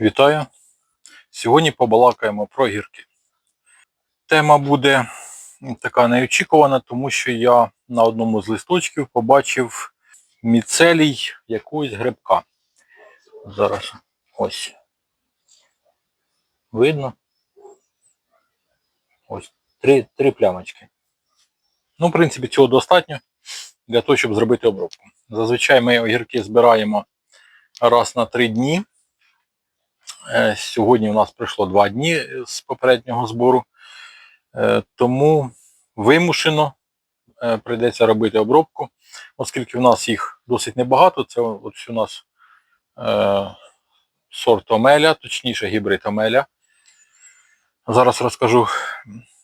Вітаю! Сьогодні побалакаємо про гірки. Тема буде така неочікувана, тому що я на одному з листочків побачив міцелій якогось грибка. Зараз ось. Видно? Ось три, три плямочки. Ну, в принципі, цього достатньо для того, щоб зробити обробку. Зазвичай ми огірки збираємо раз на три дні. Е, Сьогодні у нас пройшло два дні з попереднього збору, Е, тому вимушено е, прийдеться робити обробку, оскільки в нас їх досить небагато. Це от у нас е, сорт омеля, точніше гібрид омеля. Зараз розкажу,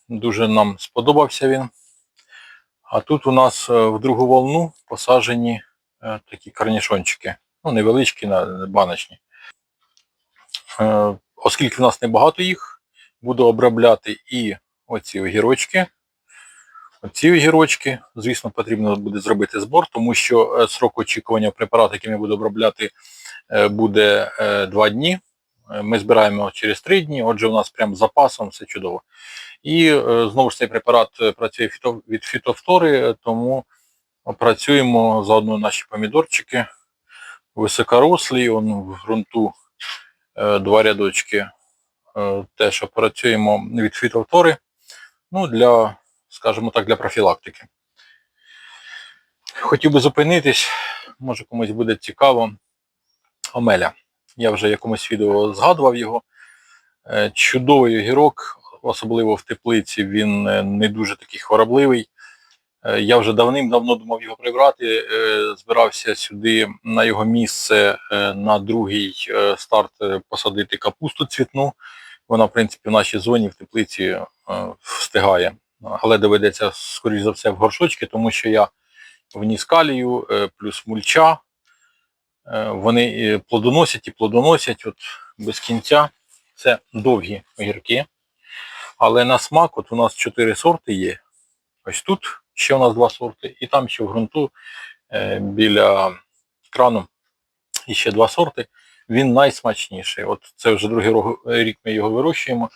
дуже нам сподобався він. А тут у нас е, в другу волну посаджені е, такі корнішончики, ну невеличкі, баночні. Е, Оскільки в нас небагато їх, буду обробляти і оці огірочки. Оці огірочки, звісно, потрібно буде зробити збор, тому що е, срок очікування препарату, який я буду обробляти, е, буде 2 дні. Ми збираємо через 3 дні, отже, у нас прям з запасом все чудово. І знову ж цей препарат працює від фітофтори, тому працюємо заодно наші помідорчики високорослі, он в ґрунту два рядочки. Е, Теж працюємо від фітофтори, ну, для, скажімо так, для профілактики. Хотів би зупинитись, може комусь буде цікаво. Омеля. Я вже якомусь відео згадував його. Е, Чудовий огірок, особливо в теплиці, він е, не дуже такий хворобливий. Е, Я вже давним-давно думав його прибрати, е, збирався сюди на його місце е, на другий старт посадити капусту цвітну. Вона, в принципі, в нашій зоні в теплиці встигає. Але доведеться, скоріш за все, в горшочки, тому що я вніс калію, плюс мульча. Вони плодоносять і плодоносять от без кінця. Це довгі огірки. Але на смак, от у нас чотири сорти є. Ось тут ще у нас два сорти, і там ще в ґрунту е, біля крану ще два сорти. Він найсмачніший. От це вже другий рік ми його вирощуємо.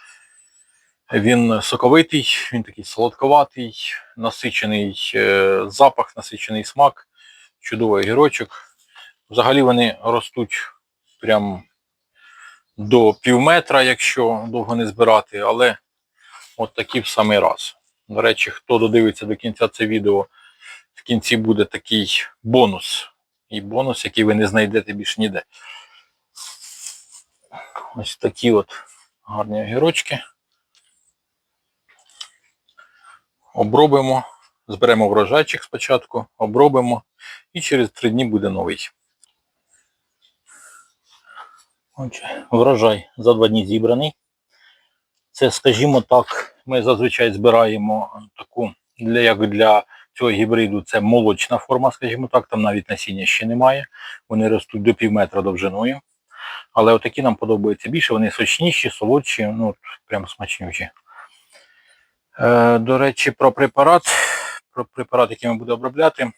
Він соковитий, він такий солодковатий, насичений е, запах, насичений смак, чудовий огірочок. Взагалі вони ростуть прям до пів метра, якщо довго не збирати, але от такі в самий раз. До речі, хто додивиться до кінця це відео, в кінці буде такий бонус. І бонус, який ви не знайдете більше ніде. Ось такі от гарні огірочки. Обробимо, зберемо врожайчик спочатку, обробимо і через три дні буде новий. Отже, врожай за два дні зібраний. Це, скажімо так, ми зазвичай збираємо таку, для, як для цього гібриду, це молочна форма, скажімо так, там навіть насіння ще немає. Вони ростуть до пів метра довжиною. Але отакі нам подобаються більше, вони сочніші, солодші, ну, прям смачнючі. Е, до речі, про препарат, про препарат, який ми будемо обробляти,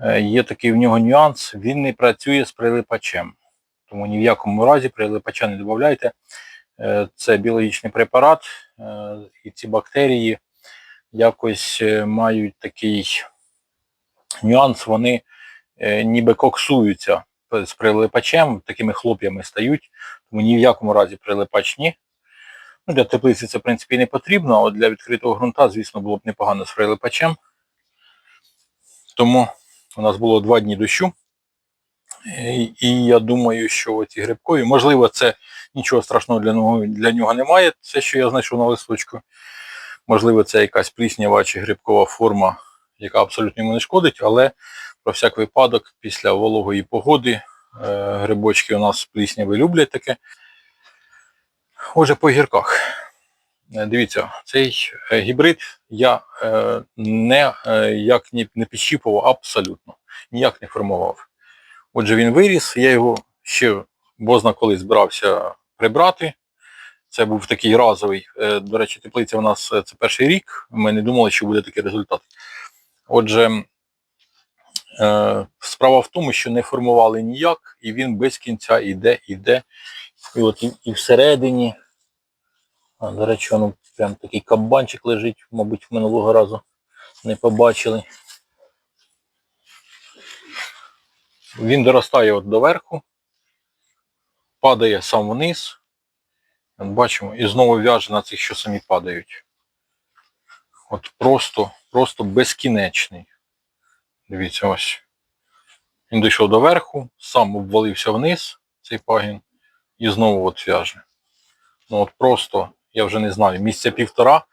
е, є такий в нього нюанс, він не працює з прилипачем. Тому ні в якому разі прилипача не додавайте. Е, Це біологічний препарат, і ці бактерії якось е, мають такий нюанс, вони е, ніби коксуються з прилипачем, такими хлоп'ями стають, тому ні в якому разі прилипач ні. Ну, для теплиці це, в принципі, не потрібно, а от для відкритого ґрунта, звісно, було б непогано з прилипачем. Тому у нас було два дні дощу. І я думаю, що ці грибкові, можливо, це нічого страшного для нього, для нього немає, це, що я знайшов на листочку. Можливо, це якась пліснява чи грибкова форма, яка абсолютно йому не шкодить, але про всяк випадок після вологої погоди е, грибочки у нас плісняви люблять таке. Отже, по гірках. Е, Дивіться, цей е, гібрид я не, як не підщіпував абсолютно, ніяк не формував. Отже, він виріс, я його ще бозна коли збирався прибрати. Це був такий разовий. Е, До речі, теплиця у нас е, це перший рік. Ми не думали, що буде такий результат. Отже, Е, Справа в тому, що не формували ніяк, і він без кінця іде, іде. І от і, всередині. До речі, воно прям такий кабанчик лежить, мабуть, минулого разу не побачили. Він доростає от до верху, падає сам вниз. Бачимо, і знову в'яже на цих, що самі падають. От просто, просто безкінечний. Дивіться ось. Він дійшов до верху, сам обвалився вниз, цей пагін, і знову от в'яже. Ну от просто, я вже не знаю, місця півтора.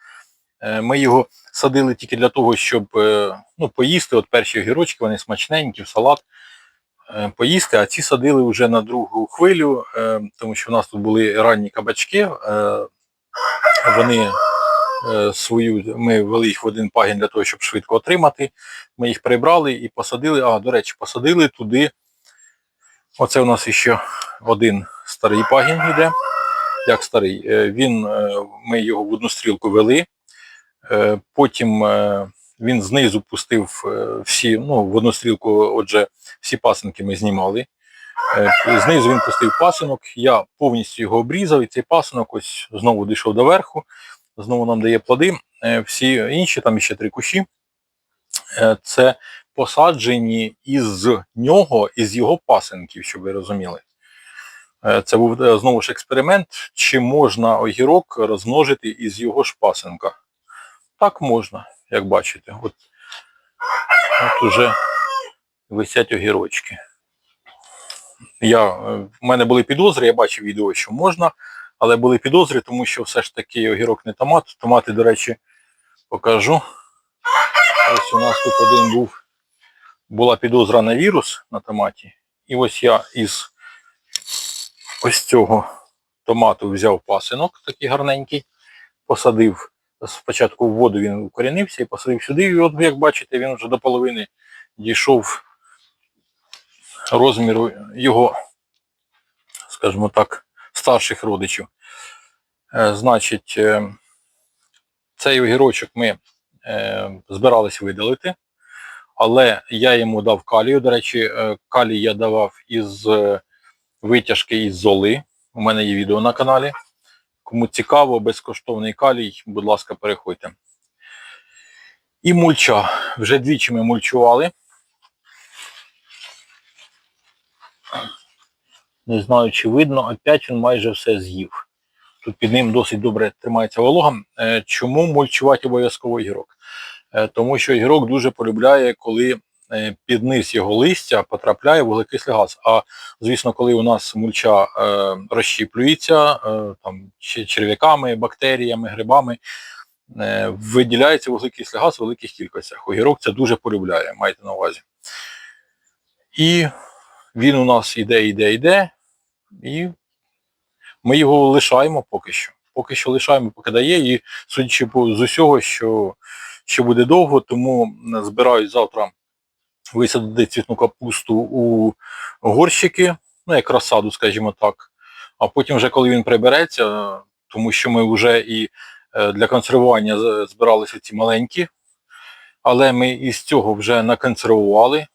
Е, Ми його садили тільки для того, щоб е, ну, поїсти. От перші огірочки, вони смачненькі, в салат поїсти, а ці садили вже на другу хвилю, е, тому що в нас тут були ранні кабачки. е, Вони е, свою, ми ввели їх в один пагін для того, щоб швидко отримати. Ми їх прибрали і посадили. А, до речі, посадили туди. Оце у нас ще один старий пагін йде. Як старий, Е, він, е, ми його в одну стрілку вели. Е, Потім е, він знизу пустив е, всі, ну, в одну стрілку, отже, всі пасинки ми знімали. Е, Знизу він пустив пасинок, я повністю його обрізав, і цей пасинок ось знову дійшов до верху, знову нам дає плоди. Е, Всі інші, там ще три кущі, це посаджені із нього, із його пасинків, щоб ви розуміли. Це був знову ж експеримент, чи можна огірок розмножити із його ж пасинка. Так можна, як бачите. От, от уже висять огірочки. Я, е, в мене були підозри, я бачив відео, що можна, але були підозри, тому що все ж таки огірок не томат. Томати, до речі, покажу. Ось у нас тут один був, була підозра на вірус на томаті. І ось я із ось цього томату взяв пасинок, такий гарненький, посадив. Спочатку в воду він укорінився і посадив сюди. І от, як бачите, він вже до половини дійшов розміру його, скажімо так, старших родичів. Е, Значить, е, цей огірочок ми е, збирались видалити, але я йому дав калію. До речі, калій я давав із витяжки із золи. У мене є відео на каналі. Кому цікаво, безкоштовний калій, будь ласка, переходьте. І мульча. Вже двічі ми мульчували. Не знаю, чи видно, опять він майже все з'їв. Тут під ним досить добре тримається волога. Е, Чому мульчувати обов'язково огірок? Е, Тому що огірок дуже полюбляє, коли під низ його листя потрапляє вуглекислий газ. А звісно, коли у нас мульча е, розщіплюється е, там, черв'яками, бактеріями, грибами, е, виділяється вуглекислий газ у великих кількостях. Огірок це дуже полюбляє, майте на увазі. І він у нас іде, іде, іде, і ми його лишаємо поки що. Поки що лишаємо, поки дає, і судячи з усього, що ще буде довго, тому збираюсь завтра висадити цвітну капусту у горщики, ну як розсаду, скажімо так. А потім, вже коли він прибереться, тому що ми вже і е, для консервування збиралися ці маленькі, але ми із цього вже наконсервували.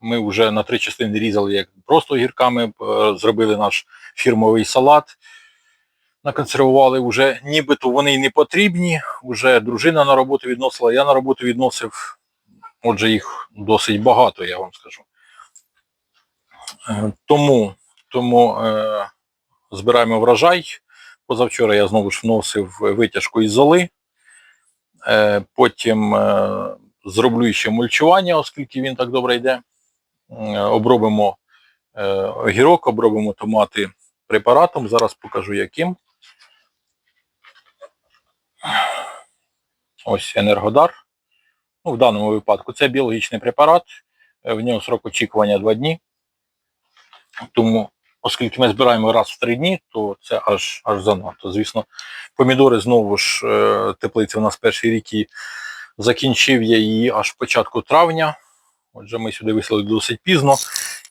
Ми вже на три частини різали як просто гірками, зробили наш фірмовий салат. Наконсервували вже, нібито вони й не потрібні. Вже дружина на роботу відносила, я на роботу відносив. Отже, їх досить багато, я вам скажу. Е, Тому, тому е, збираємо врожай. Позавчора я знову ж вносив витяжку із золи. Е, потім е, зроблю ще мульчування, оскільки він так добре йде. Е, обробимо е, огірок, обробимо томати препаратом. Зараз покажу яким. Ось енергодар. Ну, в даному випадку це біологічний препарат. Е, В нього срок очікування 2 дні. Тому, оскільки ми збираємо раз в 3 дні, то це аж аж занадто. Звісно, помідори знову ж е, теплиця у нас перший рік і закінчив я її аж початку травня. Отже, ми сюди висели досить пізно.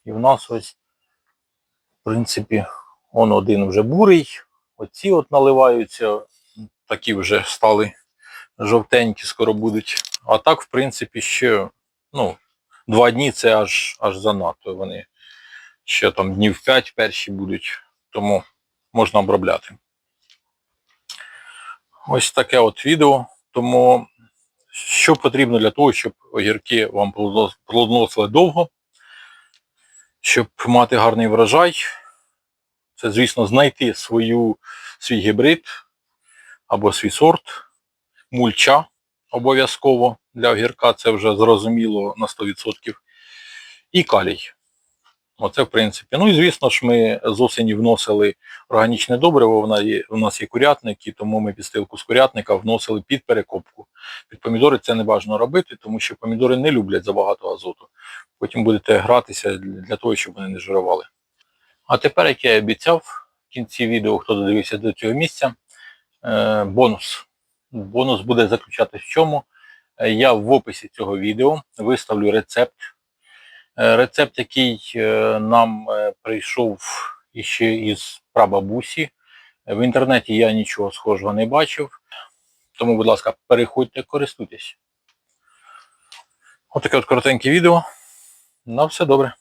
І в нас ось, в принципі, он один вже бурий. Оці от наливаються, такі вже стали жовтенькі, скоро будуть. А так, в принципі, ще ну, два дні це аж, аж занадто. Вони ще там днів 5 перші будуть, тому можна обробляти. Ось таке от відео. Тому що потрібно для того, щоб огірки вам плодонос- плодоносили довго, щоб мати гарний врожай. Це, звісно, знайти свою, свій гібрид або свій сорт, мульча обов'язково для огірка, це вже зрозуміло на 100%. І калій. Оце, в принципі. Ну і звісно ж, ми з осені вносили органічне добриво, вона є, у нас є курятник, і тому ми підстилку з курятника вносили під перекопку. Під помідори це не бажано робити, тому що помідори не люблять забагато азоту. Потім будете гратися для того, щоб вони не жирували. А тепер, як я і обіцяв, в кінці відео, хто додивився до цього місця, е, бонус. Бонус буде заключатися в чому? Е, Я в описі цього відео виставлю рецепт. Е, Рецепт, який е, нам прийшов іще із прабабусі. В інтернеті я нічого схожого не бачив. Тому, будь ласка, переходьте, користуйтесь. Отаке от коротеньке відео. На все добре.